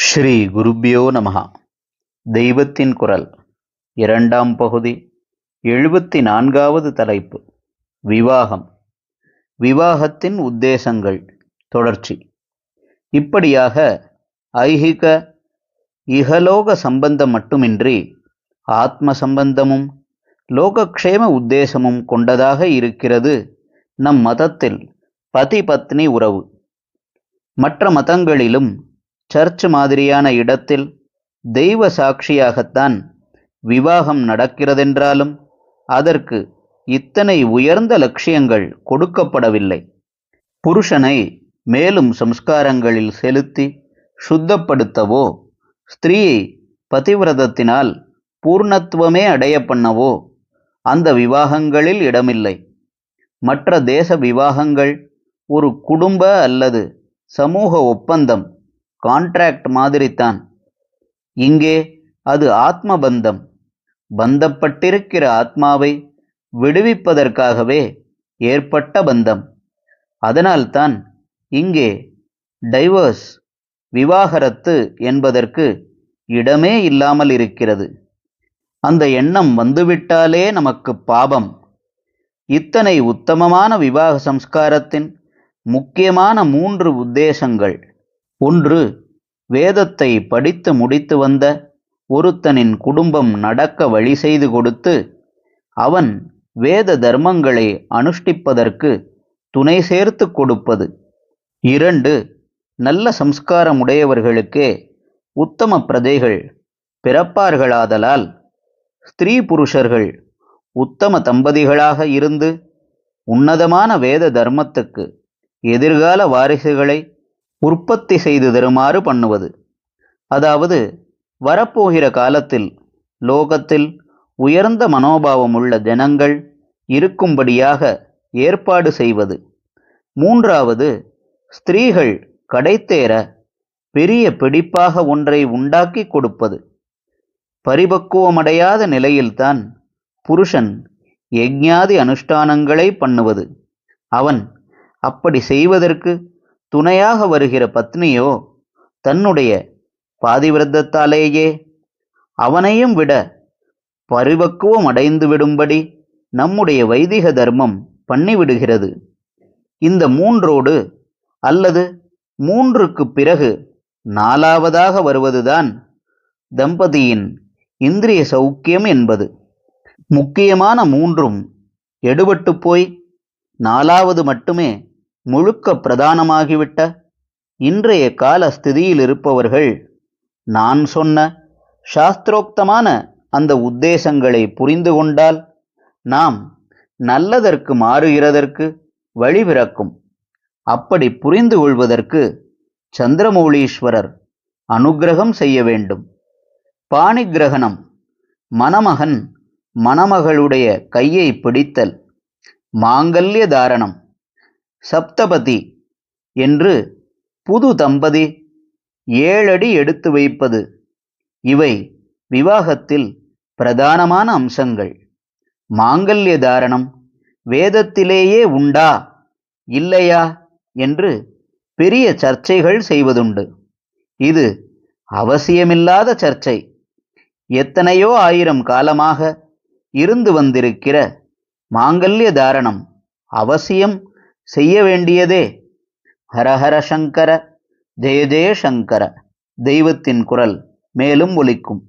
ஸ்ரீ குருபியோ நமஹா. தெய்வத்தின் குரல் இரண்டாம் பகுதி எழுபத்தி நான்காவது தலைப்பு விவாகம். விவாகத்தின் உத்தேசங்கள் தொடர்ச்சி. இப்படியாக ஐகிக இகலோக சம்பந்தம் மட்டுமின்றி ஆத்ம சம்பந்தமும் லோகக்ஷேம உத்தேசமும் கொண்டதாக இருக்கிறது நம் மதத்தில் பதி பத்னி உறவு. மற்ற மதங்களிலும் சர்ச் மாதிரியான இடத்தில் தெய்வ சாட்சியாகத்தான் விவாகம் நடக்கிறதென்றாலும் அதற்கு இத்தனை உயர்ந்த லட்சியங்கள் கொடுக்கப்படவில்லை. புருஷனை மேலும் சம்ஸ்காரங்களில் செலுத்தி சுத்தப்படுத்தவோ ஸ்திரீயை பதிவிரதத்தினால் பூர்ணத்துவமே அடைய பண்ணவோ அந்த விவாகங்களில் இடமில்லை. மற்ற தேச விவாகங்கள் ஒரு குடும்ப அல்லது சமூக ஒப்பந்தம் கான்ட்ராக்ட் மாதிரித்தான். இங்கே அது ஆத்ம பந்தம் பந்தப்பட்டிருக்கிற ஆத்மாவை விடுவிப்பதற்காகவே ஏற்பட்ட பந்தம். அதனால்தான் இங்கே டைவர்ஸ் விவாகரத்து என்பதற்கு இடமே இல்லாமல் இருக்கிறது. அந்த எண்ணம் வந்துவிட்டாலே நமக்கு பாபம். இத்தனை உத்தமமான விவாக சம்ஸ்காரத்தின் முக்கியமான மூன்று உத்தேசங்கள். ஒன்று வேதத்தை படித்து முடித்து வந்த ஒருத்தனின் குடும்பம் நடக்க வழி செய்து கொடுத்து அவன் வேத தர்மங்களை அனுஷ்டிப்பதற்கு துணை சேர்த்து கொடுப்பது. இரண்டு நல்ல சம்ஸ்காரமுடையவர்களுக்கே உத்தம பிரஜைகள் பிறப்பார்களாதலால் ஸ்திரீ புருஷர்கள் உத்தம தம்பதிகளாக இருந்து உன்னதமான வேத தர்மத்துக்கு எதிர்கால வாரிசுகளை உற்பத்தி செய்து தருமாறு பண்ணுவது. அதாவது வரப்போகிற காலத்தில் லோகத்தில் உயர்ந்த மனோபாவம் உள்ள ஜனங்கள் இருக்கும்படியாக ஏற்பாடு செய்வது. மூன்றாவது ஸ்திரீகள் கடைத்தேற பெரிய பிடிப்பாக ஒன்றை உண்டாக்கி கொடுப்பது. பரிபக்குவமடையாத நிலையில்தான் புருஷன் யஜ்ஞாதி அனுஷ்டானங்களை பண்ணுவது. அவன் அப்படி செய்வதற்கு துணையாக வருகிற பத்னியோ தன்னுடைய பாதிவிரதத்தாலேயே அவனையும் விட பரிபக்குவம் அடைந்து விடும்படி நம்முடைய வைதிக தர்மம் பண்ணிவிடுகிறது. இந்த மூன்றோடு அல்லது மூன்றுக்கு பிறகு நாலாவதாக வருவதுதான் தம்பதியின் இந்திரிய சௌக்கியம் என்பது. முக்கியமான மூன்றும் எடுபட்டு போய் நாலாவது மட்டுமே முழுக்க பிரதானமாகிவிட்ட இன்றைய கால ஸ்திதியில் இருப்பவர்கள் நான் சொன்ன சாஸ்திரோக்தமான அந்த உத்தேசங்களை புரிந்து கொண்டால் நாம் நல்லதற்கு மாறுகிறதற்கு வழி பிறக்கும். அப்படி புரிந்து கொள்வதற்கு சந்திரமௌலீஸ்வரர் அனுக்கிரகம் செய்ய வேண்டும். பாணிகிரகணம் மணமகன் மணமகளுடைய கையை பிடித்தல் மாங்கல்ய தாரணம். சப்தபதி என்று புது தம்பதி ஏழடி எடுத்து வைப்பது. இவை விவாகத்தில் பிரதானமான அம்சங்கள். மாங்கல்ய தாரணம் வேதத்திலேயே உண்டா இல்லையா என்று பெரிய சர்ச்சைகள் செய்வதுண்டு. இது அவசியமில்லாத சர்ச்சை. எத்தனையோ ஆயிரம் காலமாக இருந்து வந்திருக்கிற மாங்கல்ய தாரணம் அவசியம் செய்ய வேண்டியதே. ஹரஹர சங்கர ஜெய ஜெய சங்கர தெய்வத்தின் குரல் மேலும் ஒலிக்கும்.